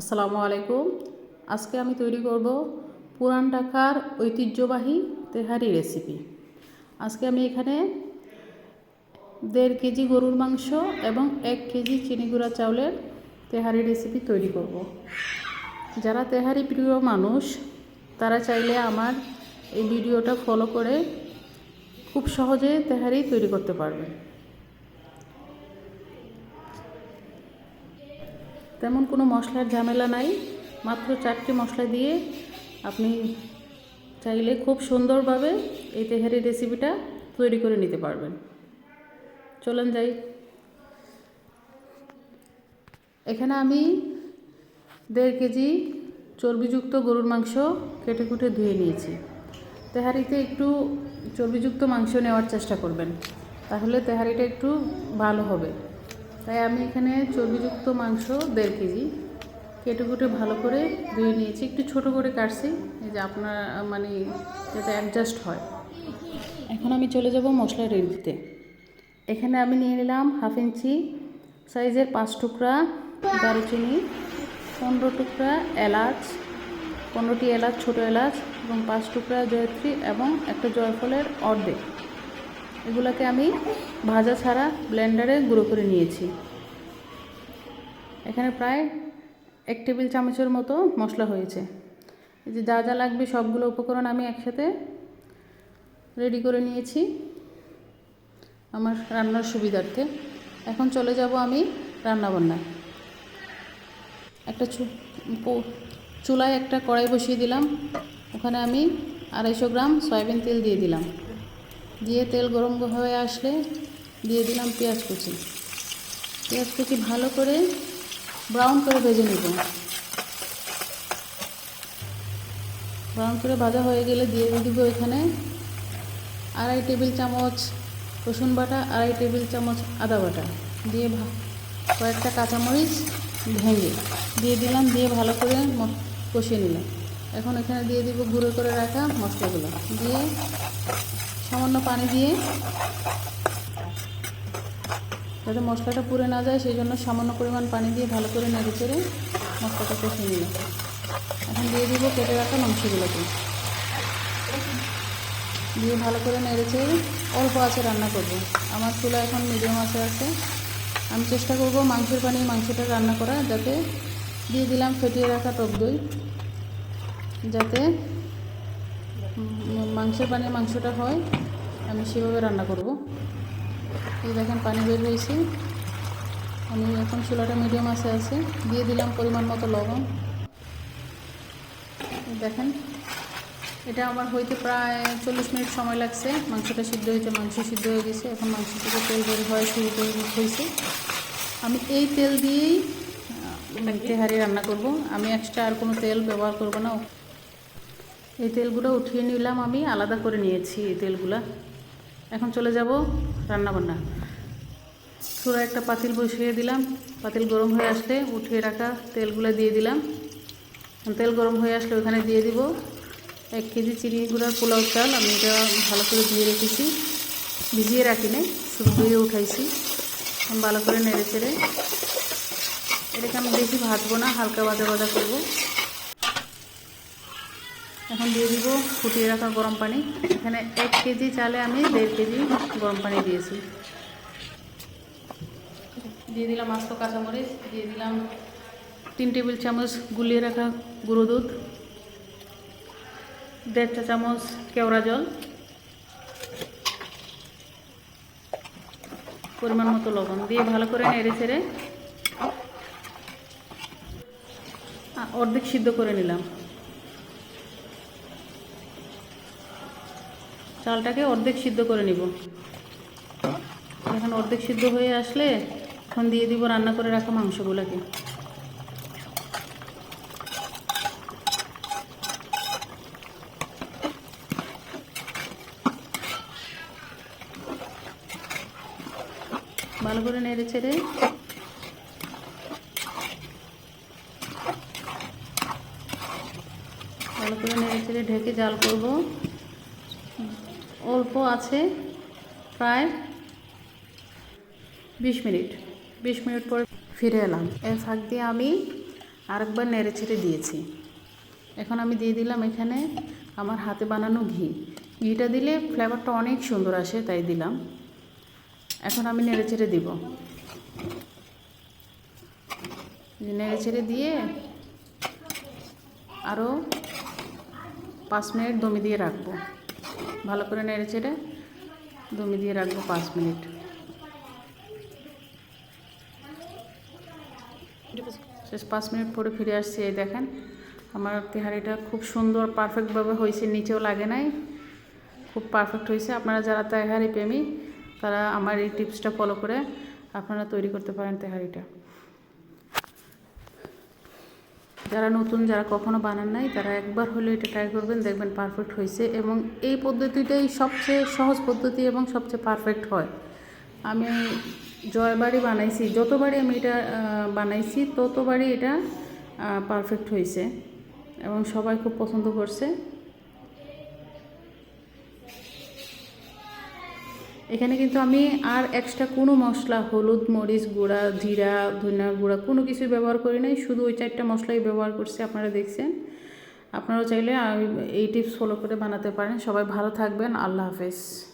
আসসালামু আলাইকুম। আজকে আমি তৈরি করব পুরান ঢাকার ঐতিহ্যবাহী তেহারি রেসিপি। আজকে আমি এখানে দেড় কেজি গরুর মাংস এবং এক কেজি চিনি গুঁড়া চাউলের তেহারি রেসিপি তৈরি করব। যারা তেহারি প্রিয় মানুষ, তারা চাইলে আমার এই ভিডিওটা ফলো করে খুব সহজে তেহারি তৈরি করতে পারবেন। তেমন কোনো মশলার ঝামেলা নাই, মাত্র চারটি মশলা দিয়ে আপনি চাইলে খুব সুন্দরভাবে এই তেহারি রেসিপিটা তৈরি করে নিতে পারবেন। চলেন যাই। এখানে আমি দেড় কেজি চর্বিযুক্ত গরুর মাংস কেটে কুটে ধুয়ে নিয়েছি। তেহারিতে একটু চর্বিযুক্ত মাংস নেওয়ার চেষ্টা করবেন, তাহলে তেহারিটা একটু ভালো হবে। তাই আমি এখানে চর্বিযুক্ত মাংস দেড় কেজি। কেটে কুটে ভালো করে ধুয়ে নিয়েছি। একটু ছোট করে কাটছি, এই যে আপনার মানে যাতে অ্যাডজাস্ট হয়। এখন আমি চলে যাব মশলা রেডিতে এখানে আমি নিয়ে নিলাম হাফ ইঞ্চি সাইজের পাঁচ টুকরা দারুচিনি, পনেরো টুকরা এলাচ, পনেরোটি এলাচ, ছোটো এলাচ এবং পাঁচ টুকরা জয়ত্রী এবং একটা জয়ফলের অর্ধেক। এগুলোকে আমি ভাজা ছাড়া ব্লেন্ডারে গুঁড়ো করে নিয়েছি। এখানে প্রায় এক টেবিল চামচের মতো মশলা হয়েছে। যে যা যা লাগবে সবগুলো উপকরণ আমি একসাথে রেডি করে নিয়েছি আমার রান্নার সুবিধার্থে। এখন চলে যাব আমি রান্নাবান্নায় একটা চুলায় একটা কড়াই বসিয়ে দিলাম। ওখানে আমি আড়াইশো গ্রাম সয়াবিন তেল দিয়ে দিলাম। দিয়ে তেল গরম হয়ে আসলে দিয়ে দিলাম পেঁয়াজ কুচি। পেঁয়াজ কুচি ভালো করে ব্রাউন করে ভেজে নেব। ব্রাউন করে ভাজা হয়ে গেলে দিয়ে দিব এখানে আড়াই টেবিল চামচ রসুন বাটা, আড়াই টেবিল চামচ আদা বাটা। দিয়ে কয়েকটা কাঁচামরিচ ভেঙে দিয়ে দিলাম, দিয়ে ভালো করে কষিয়ে নিলাম। এখন এখানে দিয়ে দিব গুঁড়ো করে রাখা মশলাগুলো। দিয়ে সামান্য পানি দিয়ে যাতে মশলাটা পুড়ে না যায়, সেই জন্য সামান্য পরিমাণ পানি দিয়ে ভালো করে নেড়ে চেড়ে মশলাটা কষিয়ে নিলাম। এখন দিয়ে দিব কেটে রাখা মাংসগুলোকে। দিয়ে ভালো করে নেড়ে চেড়ে অল্প আছে রান্না করব। আমার চুলা এখন মিডিয়াম আছে আছে। আমি চেষ্টা করব মাংসের পানি মাংসটা রান্না করা যাতে দিয়ে দিলাম ফেটিয়ে রাখা টক দই, যাতে মাংসের পানি মাংসটা হয়, আমি সেভাবে রান্না করব। এই দেখেন পানি বের হয়েছে। আমি এখন চুলাটা মিডিয়াম আছে আছে। দিয়ে দিলাম পরিমাণ মতো লবণ। দেখেন, এটা আমার হইতে প্রায় চল্লিশ মিনিট সময় লাগছে। মাংসটা সিদ্ধ হয়েছে মাংস সিদ্ধ হয়ে গেছে। এখন মাংস থেকে তেল বের হয়ে, শুরু করে হয়েছে। আমি এই তেল দিয়েই তেহারি রান্না করব। আমি এক্সট্রা আর কোনো তেল ব্যবহার করব না। এই তেলগুলো উঠিয়ে নিলাম আমি, আলাদা করে নিয়েছি এই তেলগুলা। এখন চলে যাব রান্নাবান্না। চূড়া একটা পাতিল বসিয়ে দিলাম। পাতিল গরম হয়ে আসলে উঠিয়ে রাখা তেলগুলো দিয়ে দিলাম। তেল গরম হয়ে আসলে ওখানে দিয়ে দিব এক কেজি চিনি গুঁড়ার পোলাও চাল। আমি এটা ভালো করে ধুয়ে রেখেছি। ভিজিয়ে রাখি নাই, শুধু ধুয়ে উঠাইছি। ভালো করে নেড়ে চেড়ে। এটাকে আমি বেশি ভাজবো না, হালকা ভাজা ভাজা করব। এখন দিয়ে দিব ফুটিয়ে রাখা গরম পানি। এখানে এক কেজি চালে আমি দেড় কেজি গরম পানি দিয়েছি। দিয়ে দিলাম আস্ত কাঁচামরিচ, দিয়ে দিলাম তিন টেবিল চামচ গুলিয়ে রাখা গুঁড়ো দুধ, দেড় চা চামচ কেওড়া জল, পরিমাণ মতো লবণ দিয়ে ভালো করে নেড়ে ছেড়ে অর্ধেক সিদ্ধ করে নিলাম। চালটাকে অর্ধেক সিদ্ধ করে নিব। এখন অর্ধেক সিদ্ধ হয়ে আসলে এখন দিয়ে দিব রান্না করে রাখা মাংসগুলোকে। ভালো করে নেড়ে ছেড়ে ভালো করে নেড়ে ছেড়ে ঢেকে জাল করব। অল্প আছে, প্রায় বিশ মিনিট। বিশ মিনিট পরে ফিরে এলাম। এর ফাঁক দিয়ে আমি আরেকবার নেড়ে ছেড়ে দিয়েছি। এখন আমি দিয়ে দিলাম এখানে আমার হাতে বানানো ঘি। ঘিটা দিলে ফ্লেভারটা অনেক সুন্দর আসে, তাই দিলাম। এখন আমি নেড়ে ছেড়ে দিব। নেড়ে ছেড়ে দিয়ে আরও পাঁচ মিনিট দমি দিয়ে রাখব। ভালো করে নেড়ে চেড়ে দমি দিয়ে রাখব পাঁচ মিনিট। শেষ পাঁচ মিনিট পরে ফিরে আসছি, এই দেখেন। আমার তেহারিটা খুব সুন্দর পারফেক্টভাবে হয়েছে, নিচেও লাগে নাই। খুব পারফেক্ট হয়েছে। আপনারা যারা তেহারি প্রেমী, তারা আমার এই টিপসটা ফলো করে আপনারা তৈরি করতে পারেন তেহারিটা। যারা নতুন, যারা কখনো বানান নাই, তারা একবার হলেও এটা ট্রাই করবেন, দেখবেন পারফেক্ট হয়েছে এবং এই পদ্ধতিটাই সবচেয়ে সহজ পদ্ধতি এবং সবচেয়ে পারফেক্ট হয়। আমি জয়বারই বানাইছি, যতবারই আমি এটা বানাইছি, ততবারই এটা পারফেক্ট হয়েছে এবং সবাই খুব পছন্দ করছে। এখানে কিন্তু আমি আর এক্সট্রা কোনো মশলা, হলুদ, মরিচ গুঁড়া, জিরা, ধনিয়া গুঁড়া কোনো কিছু ব্যবহার করি নাই। শুধু ওই চারটা মশলাই ব্যবহার করছি, আপনারা দেখছেন। আপনারাও চাইলে এই টিপস ফলো করে বানাতে পারেন। সবাই ভালো থাকবেন। আল্লাহ হাফেজ।